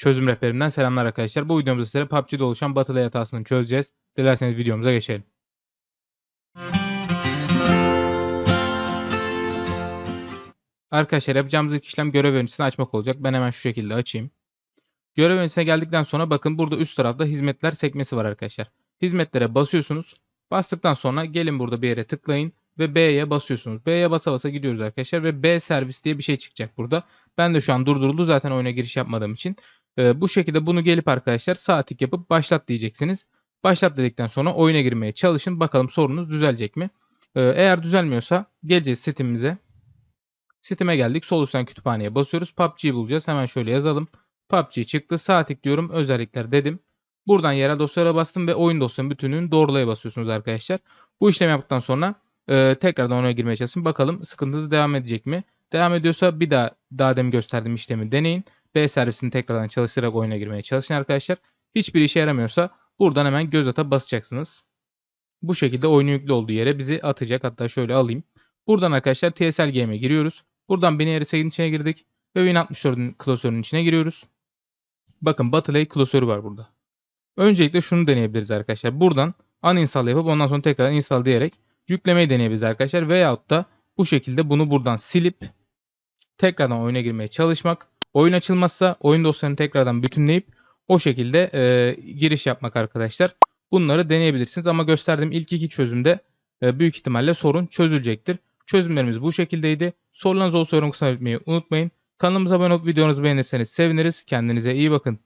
çözüm rehberimden selamlar arkadaşlar. Bu videomuzda sizlere PUBG'de oluşan Battle hatasını çözeceğiz. Dilerseniz videomuza geçelim. Arkadaşlar yapacağımız ilk işlem görev yöneticisini açmak olacak. Ben hemen şu şekilde açayım. Görev yöneticisine geldikten sonra bakın burada üst tarafta hizmetler sekmesi var arkadaşlar. Hizmetlere basıyorsunuz. Bastıktan sonra gelin burada bir yere tıklayın ve B'ye basıyorsunuz. B'ye basa basa gidiyoruz arkadaşlar ve B servis diye bir şey çıkacak burada. Ben de şu an durduruldu zaten oyuna giriş yapmadığım için. Ee, bu şekilde bunu gelip arkadaşlar sağ tık yapıp başlat diyeceksiniz. Başlat dedikten sonra oyuna girmeye çalışın. Bakalım sorunuz düzelecek mi? Ee, eğer düzelmiyorsa geleceğiz sitemize. Siteme geldik. Sol üstten kütüphaneye basıyoruz. PUBG'yi bulacağız. Hemen şöyle yazalım. PUBG çıktı. Sağ tıklıyorum. Özellikler dedim. Buradan yerel dosyalara bastım ve oyun dosyanın bütününü doğrulaya basıyorsunuz arkadaşlar. Bu işlemi yaptıktan sonra e, tekrardan oyuna girmeye çalışın. Bakalım sıkıntınız devam edecek mi? Devam ediyorsa bir daha daha demin gösterdiğim işlemi deneyin. B servisini tekrardan çalıştırarak oyuna girmeye çalışın arkadaşlar. Hiçbir işe yaramıyorsa buradan hemen göz ata basacaksınız. Bu şekilde oyunun yüklü olduğu yere bizi atacak. Hatta şöyle alayım. Buradan arkadaşlar TSL Game'e giriyoruz. Buradan Binary Seg'in içine girdik. Ve Win64'ün klasörünün içine giriyoruz. Bakın Battle klasörü var burada. Öncelikle şunu deneyebiliriz arkadaşlar. Buradan uninstall yapıp ondan sonra tekrar install diyerek yüklemeyi deneyebiliriz arkadaşlar. Veyahut da bu şekilde bunu buradan silip tekrardan oyuna girmeye çalışmak. Oyun açılmazsa oyun dosyalarını tekrardan bütünleyip o şekilde e, giriş yapmak arkadaşlar. Bunları deneyebilirsiniz ama gösterdiğim ilk iki çözümde e, büyük ihtimalle sorun çözülecektir. Çözümlerimiz bu şekildeydi. Sorularınız olsa yorum kısmına unutmayın. Kanalımıza abone olup videomuzu beğenirseniz seviniriz. Kendinize iyi bakın.